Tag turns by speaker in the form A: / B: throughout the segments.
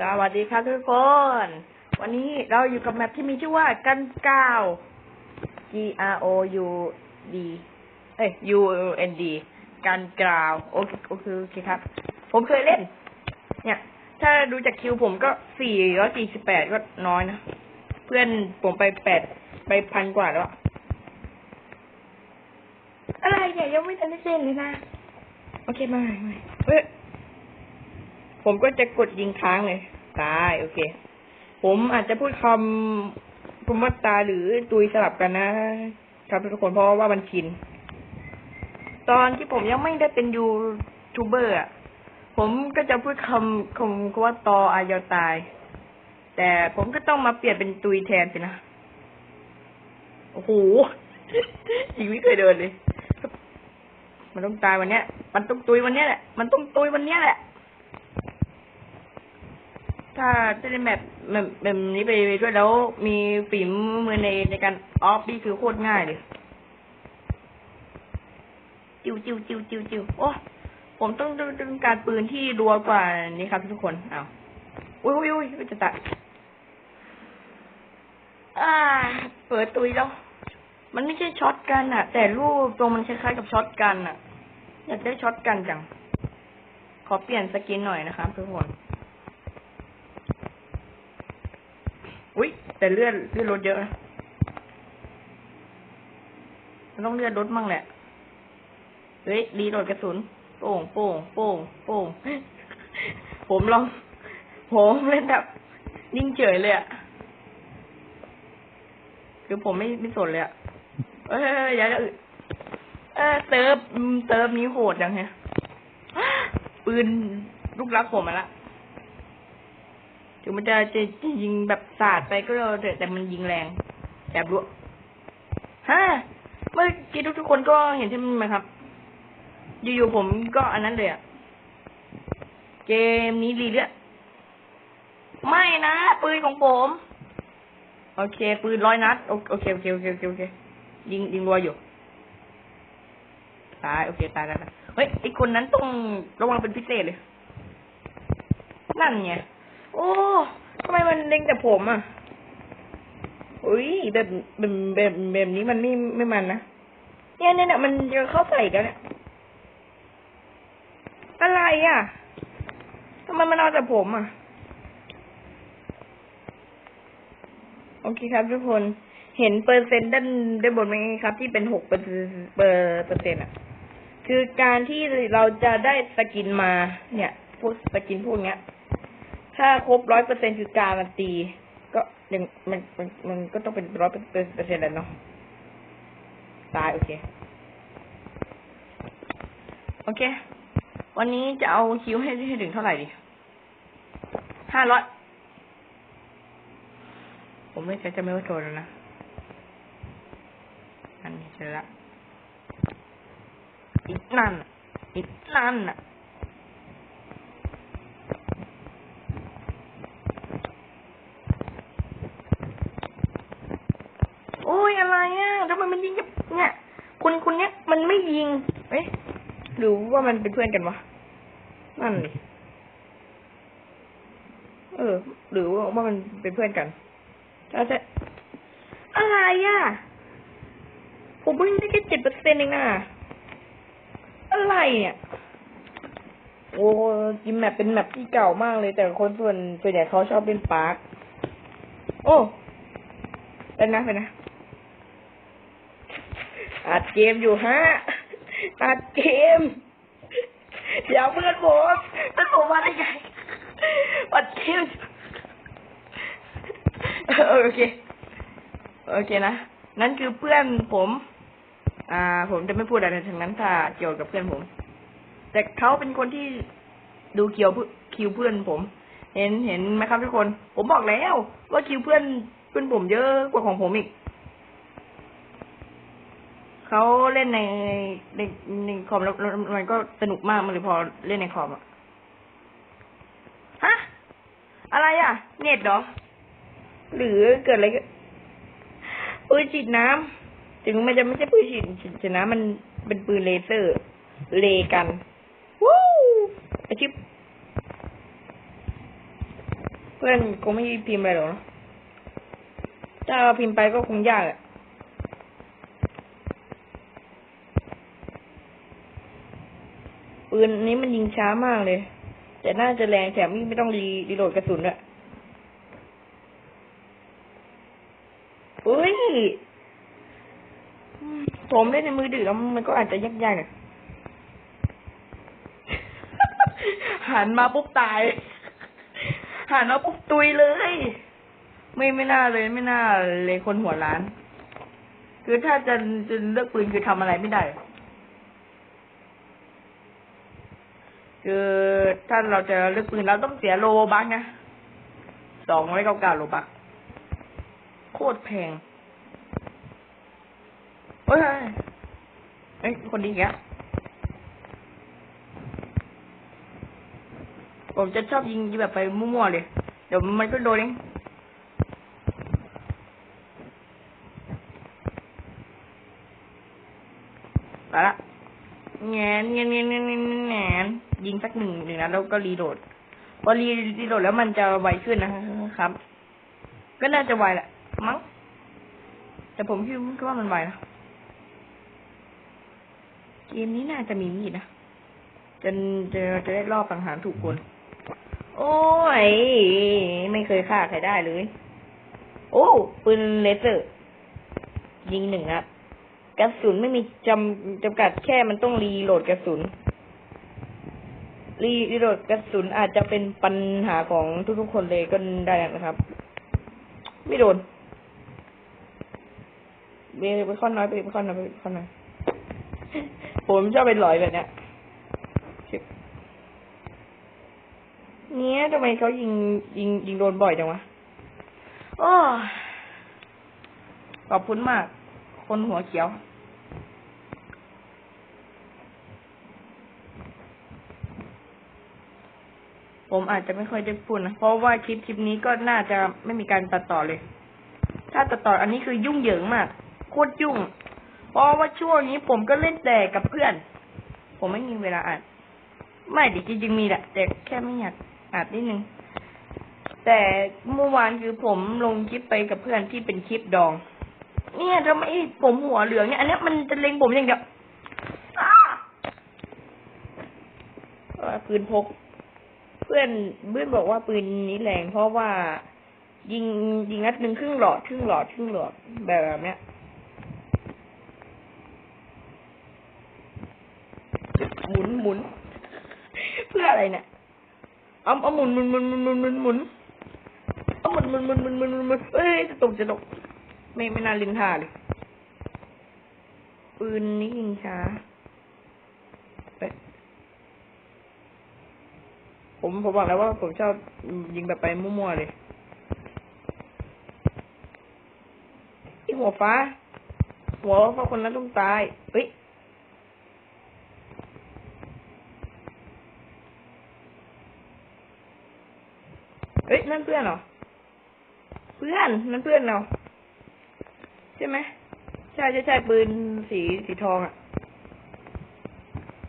A: สวัสดีครับทุกคน วันนี้เราอยู่กับแมปที่มีชื่อว่ากันกาว G R O U D เอ้ย U N D กันกราวโอเคโอเคโอเคครับ ผมเคยเล่น เนี่ย ถ้าดูจากคิวผมก็สี่ร้อยสี่สิบแปดก็น้อยนะ เพื่อนผมไปแปดไปพันกว่าแล้ว อะอะไรเนี่ยยังไม่ทันได้เล่นเลยนะ โอเคมามาเฮ้ย ผมก็จะกดยิงค้างเลย ตาย โอเค ผมอาจจะพูดคำคำว่าตาหรือตุยสลับกันนะ ครับทุกคนเพราะว่ามันชิน ตอนที่ผมยังไม่ได้เป็นยูทูบเบอร์อะ ผมก็จะพูดคำคำว่าตออายอตาย แต่ผมก็ต้องมาเปลี่ยนเป็นตุยแทนสินะ โอ้โหชีวิตเคยเดินเลย มันต้องตายวันเนี้ย มันต้องตุยวันเนี้ยแหละ มันต้องตุยวันเนี้ยแหละ ถ้าจะได้แมปแบบแบบนี้ไปด้วยแล้วมีฝีมือในในการออฟนี่คือโคตรง่ายเลยจิวจิวจิวจิวจิวโอ้ผมต้องต้องต้องการปืนที่รัวกว่านี้ครับทุกคนเอาอุ้ยอุ้ยอุ้ยจะตัดอ่า เปิดตุยแล้ว มันไม่ใช่ช็อตกันอะแต่รูปตรงมันคล้ายๆกับช็อตกันอะอยากได้ช็อตกันจัง ขอเปลี่ยนสกินหน่อยนะครับทุกคน อุ้ยแต่เลือดเลือดลดเยอะนะมันต้องเลือดลดมั่งแหละ เฮ้ยรีโหลดกระสุน โป่งโป่งโป่งโป่งผมลองผมเล่นแบบนิ่งเฉยเลยอะคือผมไม่ไม่สนเลยอะเอ้ยอย่าจะอึเออเติมเติร์ฟนี้โหดจังฮะปืนลูกรักผมมาละ ถึงมันจะจะยิงแบบสาดไปก็เถอะแต่มันยิงแรงแบบรัวฮะเมื่อกี้ทุกๆคนก็เห็นใช่ไหมครับ อยู่ๆผมก็อันนั้นเลยอะเกมนี้รีเลือดไม่นะปืนของผม โอเค ปืนร้อยนัด โอเคโอเคโอเคโอเคโอเคยิงยิงรัวอยู่ตายโอเคตายตายตายเฮ้ยไอคนนั้นต้องระวังเป็นพิเศษเลย นั่นไง โอ้ทำไมมันเล็งแต่ผมอะอุ้ยแบบแบบแบบแบบนี้มันไม่ไม่มันนะเนี่ยเนี่ยเนี่ยมันจะเข้าใส่กันเนี่ยอะไรอะทำไมมันเอาแต่ผมอะ โอเคครับทุกคนเห็นเปอร์เซ็นต์ด้านด้านบนไหมครับ ที่เป็นหกเปอร์เปอร์เปอร์เซ็นต์อะ คือการที่เราจะได้สกินมา เนี่ย พวกสกินพวกเนี้ย ถ้าครบร้อยเปอร์เซ็นต์คือการันตี ก็ยังมันมันมันก็ต้องเป็นร้อยเปอร์เซ็นต์แล้วเนาะตายโอเค โอเค วันนี้จะเอาคิวให้ให้ถึงเท่าไหร่ดีห้าร้อยผมไม่ใช่จะไม่ว่าโทรแล้วนะอันนี้เจอละอีกนั่นอีกนั่นน่ะ โอ้ยอะไรอะทำไมมันยิงกับเนี่ยคุณคุณเนี้ยมันไม่ยิง เอ๊ะหรือว่ามันเป็นเพื่อนกันวะนั่นดิเออ หรือว่ามันเป็นเพื่อนกันถ้าจะอะไรอะผมเพิ่งได้แค่เจ็ดเปอร์เซ็นต์เองนะอะไรเนี่ยโอ้จิมแมปเป็นแมปที่เก่ามากเลย แต่คนส่วนส่วนใหญ่เขาชอบเล่นปาร์คโอ้เป็นนะเป็นนะ อัดเกมอยู่ฮะอัดเกมเดี๋ยวเพื่อนผมเพื่อนผมมาได้ไงอัดเกมโอเค โอเคนะ นั่นคือเพื่อนผม อ่า ผมจะไม่พูดอะไรทั้งนั้นถ้าเกี่ยวกับเพื่อนผม แต่เขาเป็นคนที่ดูเกี่ยวคิวเพื่อนผม เห็นเห็นไหมครับทุกคน ผมบอกแล้ว ว่าคิวเพื่อนเพื่อนผมเยอะกว่าของผมอีก เขาเล่นในในในคอมแล้วมันก็สนุกมากมันเลยพอเล่นในคอมอะฮะอะไรอะ เน็ตเหรอ หรือเกิดอะไรปืนฉีดน้ำถึงมันจะไม่ใช่ปืนฉีดฉีดน้ำมันเป็นปืนเลเซอร์ เลกันวู้อาชิปพื่อนคงไม่พิมพ์อะไรหรอกเนอะถ้าเราพิมพ์ไปก็คงยากอะ ปืนนี้มันยิงช้ามากเลย แต่น่าจะแรงแถมไม่ต้องรีรีโหลดกระสุนด้วยอุ้ย ผมเล่นในมือถือแล้วมันก็อาจจะยากๆอะหันมาปุ๊บตาย หันมาปุ๊บตุยเลย ไม่ไม่น่าเลยไม่น่าเลยคนหัวล้าน คือถ้าจะจะเลือกปืนคือทำอะไรไม่ได้ คือถ้าเราจะเลือกปืนเราต้องเสียโลบักนะสองร้อยเก้าเก้าโลบัก โคตรแพงเฮ้ยเฮ้ยคนดีแกผมจะชอบยิงแบบไปมั่วๆเลย เดี๋ยวมันก็โดนเองไปละแงนแงนแงนแงนแงนแงน ยิงสักหนึ่งหนึ่งนัดแล้วก็รีโหลดพอรีรีโหลดแล้วมันจะไวขึ้นนะครับ ก็น่าจะไวแหละมั้งแต่ผมคิดว่ามันไวนะเกมนี้น่าจะมีมีดนะจนจะจะได้รอบสังหารถูกคน โอ้ย ไม่เคยฆ่าใครได้เลย โอ้ปืนเลเซอร์ ยิงหนึ่งนัดกระสุนไม่มีจำจำกัดแค่มันต้องรีโหลดกระสุน รีรีโหลดกระสุนอาจจะเป็นปัญหาของทุกๆคนเลยก็ได้นะครับ ไม่โดนเบไปข้อนน้อยไปข้อนน้อยไปข้อนน้อยผมชอบเป็นลอยแบบเนี้ยเนี้ยทำไมเขายิงยิงยิงโดนบ่อยจังวะโอ้ขอบคุณมาก คนหัวเขียว ผมอาจจะไม่ค่อยได้พูดนะเพราะว่าคลิปคลิปนี้ก็น่าจะไม่มีการตัดต่อเลย ถ้าตัดต่ออันนี้คือยุ่งเหยิงมากโคตรยุ่ง เพราะว่าช่วงนี้ผมก็เล่นแต่กับเพื่อน ผมไม่มีเวลาอ่านไม่ดิจริงๆมีแหละแต่แค่ไม่อยากอ่านนิดนึงแต่เมื่อวานคือผมลงคลิปไปกับเพื่อนที่เป็นคลิปดอง เนี่ยทำไมผมหัวเหลืองเนี่ยอันนี้มันจะเล็งผมอย่างเดียวอ้าเอ่อปืนพก เพื่อนเพื่อนบอกว่าปืนนี้แรงเพราะว่ายิงยิงนัดหนึ่งครึ่งหลอดครึ่งหลอดครึ่งหลอดแบบเนี้ยหมุนหมุนเพื่ออะไรเนี่ยเอาเอาหมุนหมุนหมุนหมุนหมุนหมุนหมุนเอาหมุนหมุนหมุนหมุนหมุนหมุนเอ้ยจะตกจะตกไม่ไม่น่าลินท่าเลยปืนนี้ยิงช้าเอ้ย ผมผมบอกแล้วว่าผมชอบยิงแบบไปมั่วๆเลยไอหัวฟ้า หัวฟ้าคนนั้นต้องตายเฮ้ยเอ้ยนั่นเพื่อนเหรอ เพื่อนนั่นเพื่อนเราใช่ไหมใช่ใช่ใช่ปืนสีสีทองอะ่ะ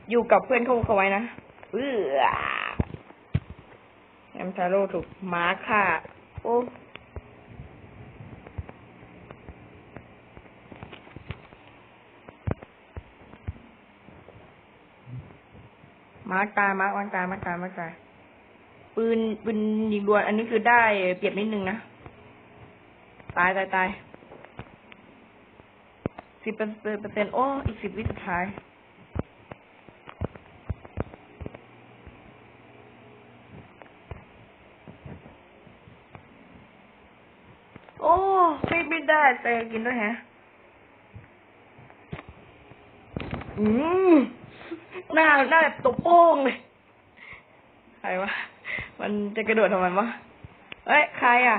A: อยู่กับเพื่อนเขาเขาไว้นะเออแอ มทาโร่ถูกม้าฆ่าโอ้มาร์กตายมาร์กวันตายมาร์กตายมาร์กตายปืนปืนยิงดวลอันนี้คือได้เปรียบนิดนึงนะ ตายตายตายสิบเปอร์เซ็นต์โอ้ อีกสิบวิสุดท้าย โอ้ ไม่ไม่ได้แต่กินด้วยฮะ อืมหน้าหน้าแบบตบโป้งเลย ใครวะ มันจะกระโดดทำไมวะ เอ้ย ใครอะ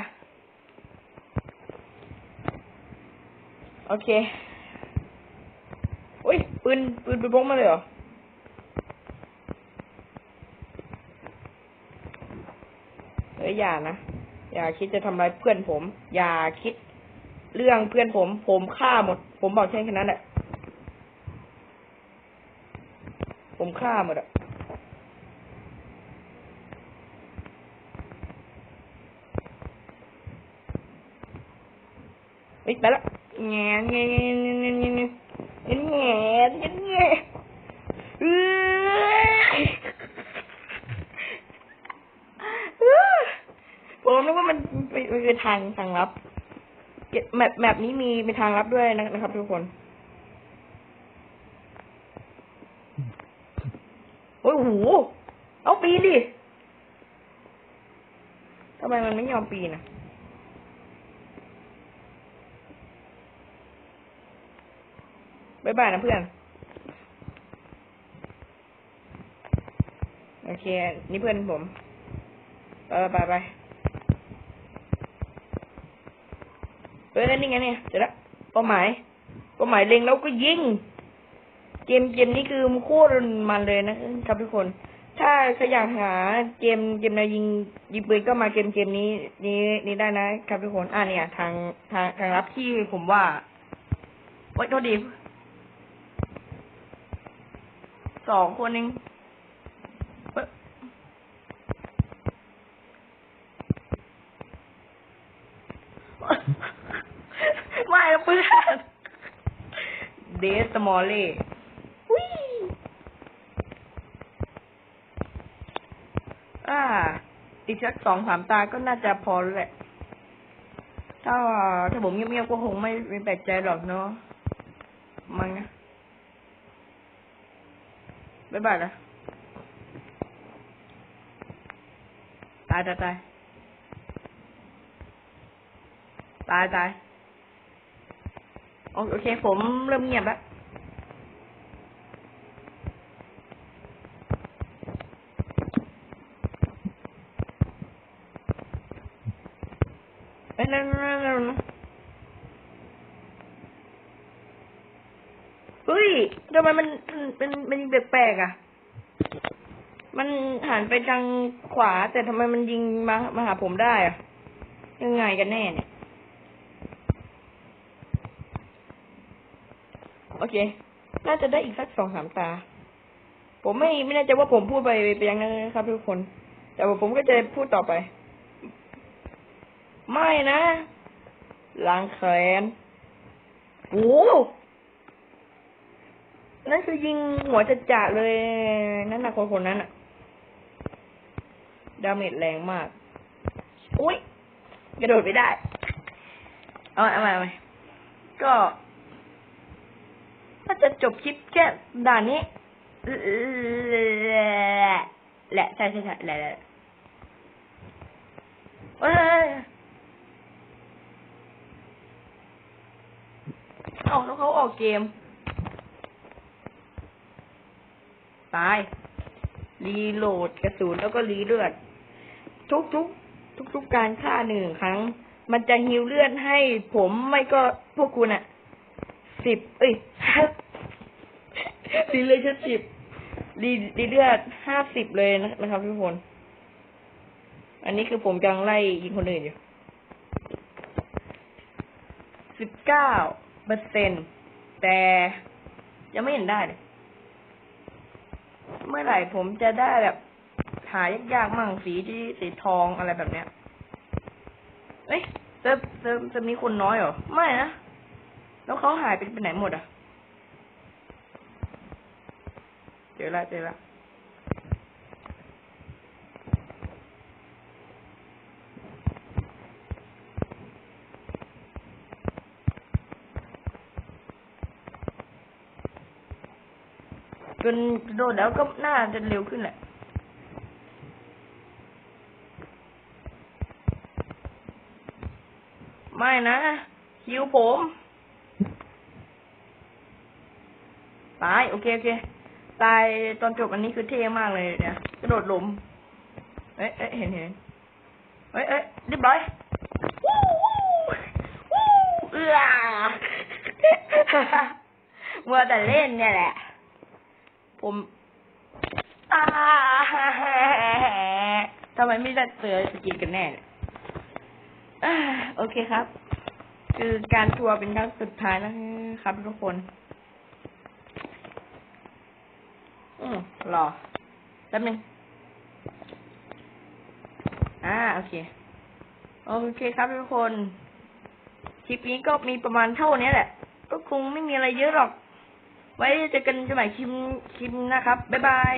A: โอเค อุ้ย ปืน ปืนปืนพกมาเลยเหรอเอ้ยอย่านะ อย่าคิดจะทำร้ายเพื่อนผม อย่าคิด เรื่องเพื่อนผม ผมฆ่าหมด ผมบอกเช่นแค่นั้นแหละ ผมฆ่าหมดอะไปแล้วเฮ้ยเงี้ะเง่เง่เง่เง่แง่แง่แง่แง่เออผมนึกว่ามันเป็นทางทางลับ แมปแมปนี้มีเป็นทางลับด้วยนะนะครับ ทุกคนโอ้ยโหเอาปีนดิทำไมมันไม่ยอมปีนอะบายบายนะเพื่อน โอเค นี่เพื่อนผม ไปไปไปไป เฮ้ยนี่ไงเนี่ยเสร็จแล้วเป้าหมายเป้าหมายเล็งแล้วก็ยิงเกมเกมนี้คือโคตรมันเลยนะครับทุกคน ถ้าใครอยากหาเกมเกมแนวยิงยิงปืนก็มาเกมเกมนี้ นี้นี้ได้นะครับทุกคน อ่าเนี่ย ทางทางทางรับที่ผมว่าโอ๊ยโทษดีสองคนเองเไม่นะเพื่อนเดสมอลเล่วิอ่า อีกสักสองสามตาก็น่าจะพอแล้วแหละ ถ้าถ้าผมเงียบๆก็คงไม่ไม่แปลกใจหรอกเนาะมั้งนะบ๊ายบายนะตายตายตายตายตาย โอเค ผมเริ่มเงียบแล้วเอ้ยนั่นเฮ้ยทำไมมันมันเป็นมันยิงแปลกๆอะ มันหันไปทางขวาแต่ทำไมมันยิงมามาหาผมได้อะ ยังไงกันแน่เนี่ย โอ เค น่าจะได้อีกสักสองสามตา ผมไม่ไม่แน่ใจว่าผมพูดไปไปยังไงนะครับทุกคน แต่ผมก็จะพูดต่อไป ไม่นะล้างแขนโอ้นั่นคือยิงหัวจะจะเลย นั่นนะคนคนนั้นอะดาเมจแรงมาก อุ้ยกระโดดไม่ได้ เอาใหม่เอาใหม่เอาใหม่ก็ จะจบคลิปแค่ด่านนี้แหละใช่ใช่ใช่แหละแหละเอ้ยเอาแล้วเขาออกเกม ตาย รีโหลดกระสุนแล้วก็รีเลือด ทุกทุกทุกทุกการฆ่าหนึ่งครั้ง มันจะฮิวเลือดให้ผมไม่ก็พวกคุณอะสิบเอ้ย รีเลยชั่นสิบรีรีเลือดห้าสิบเลยนะครับทุกคน อันนี้คือผมกำลังไล่ยิงคนอื่นอยู่สิบเก้าเปอร์เซ็นแต่ยังไม่เห็นได้เลยเมื่อไหร่ผมจะได้แบบหายากๆมั่งสีที่สีทองอะไรแบบเนี้ยเอ้ยจะจะจะมีคนน้อยเหรอ ไม่นะ แล้วเขาหายไปไปไหนหมดอะ เจอละเจอละจนโดนแล้วก็หน่าจะเร็วขึ้นแหละไม่นะคิวผม ตาย โอเค โอเค ตายตอนจบอันนี้คือเท่มากเลยเนี่ยกระโดดหลุมเอ๊ะเอ๊ะเห็นเห็นเอ๊ะเอ๊ะเรียบร้อยวู้วู้วู้เอื้อมัวแต่เล่นเนี่ยแหละ ผมอ่าทำไมไม่ได้เจอสกินกันแน่เนี่ยอ่าโอเคครับ คือการทัวร์เป็นครั้งสุดท้ายนะครับทุกคน อืมรอแป๊บนึงอ่าโอเค โอเคครับทุกคน คลิปนี้ก็มีประมาณเท่านี้แหละ ก็คงไม่มีอะไรเยอะหรอก ไว้เจอกันใหม่คลิปคลิปนะครับ บ๊ายบาย